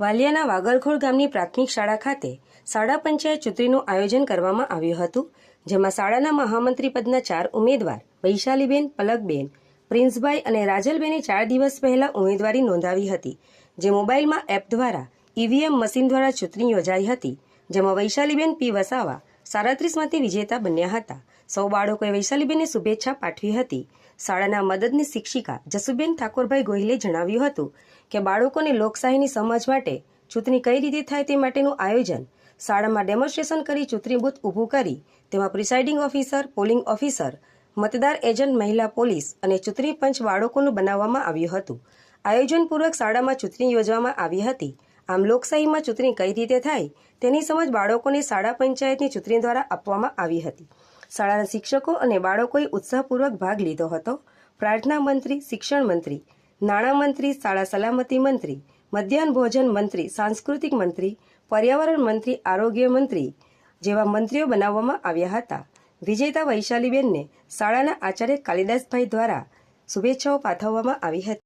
વાલિયાના વાગલખોડ ગામની પ્રાથમિક શાળા ખાતે શાળા પંચાયત ચૂંટણીનું આયોજન કરવામાં આવ્યું હતું, જેમાં શાળાના મહામંત્રી પદના ચાર ઉમેદવાર વૈશાલીબેન, પલકબેન, પ્રિન્સભાઈ અને રાજલબેને ચાર દિવસ પહેલા ઉમેદવારી નોંધાવી હતી, જે મોબાઈલમાં એપ દ્વારા ઈવીએમ મશીન દ્વારા ચૂંટણી યોજાઈ હતી, જેમાં વૈશાલીબેન પી વસાવા સાડત્રીસમાંથી વિજેતા બન્યા હતા. સૌ બાળકોએ વૈશાલીબેનને શુભેચ્છા પાઠવી હતી. શાળાના મદદની શિક્ષિકા જસુબેન ઠાકોરભાઈ ગોહિલે જણાવ્યું હતું કે બાળકોને લોકશાહીની સમજ માટે ચૂંટણી કઈ રીતે થાય તે માટેનું આયોજન, શાળામાં ડેમોન્સ્ટ્રેશન કરી ચૂંટણી બૂથ ઊભું કરી, તેમાં પ્રિસાઇડિંગ ઓફિસર, પોલિંગ ઓફિસર, મતદાર એજન્ટ, મહિલા પોલીસ અને ચૂંટણી પંચ બાળકોનું બનાવવામાં આવ્યું હતું. આયોજનપૂર્વક શાળામાં ચૂંટણી યોજવામાં આવી હતી. આમ લોકશાહીમાં ચૂંટણી કઈ રીતે થાય તેની સમજ બાળકોને શાળા પંચાયતની ચૂંટણી દ્વારા આપવામાં આવી હતી. શાળાના શિક્ષકો અને બાળકોએ ઉત્સાહપૂર્વક ભાગ લીધો હતો. પ્રાર્થના મંત્રી, શિક્ષણ મંત્રી નાણામંત્રી શાળા સલામતી મંત્રી, મધ્યાહન ભોજન મંત્રી, સાંસ્કૃતિક મંત્રી, પર્યાવરણ મંત્રી, આરોગ્ય મંત્રી જેવા મંત્રીઓ બનાવવામાં આવ્યા હતા. વિજેતા વૈશાલીબેનને શાળાના આચાર્ય કાલિદાસભાઈ દ્વારા શુભેચ્છાઓ પાઠવવામાં આવી હતી.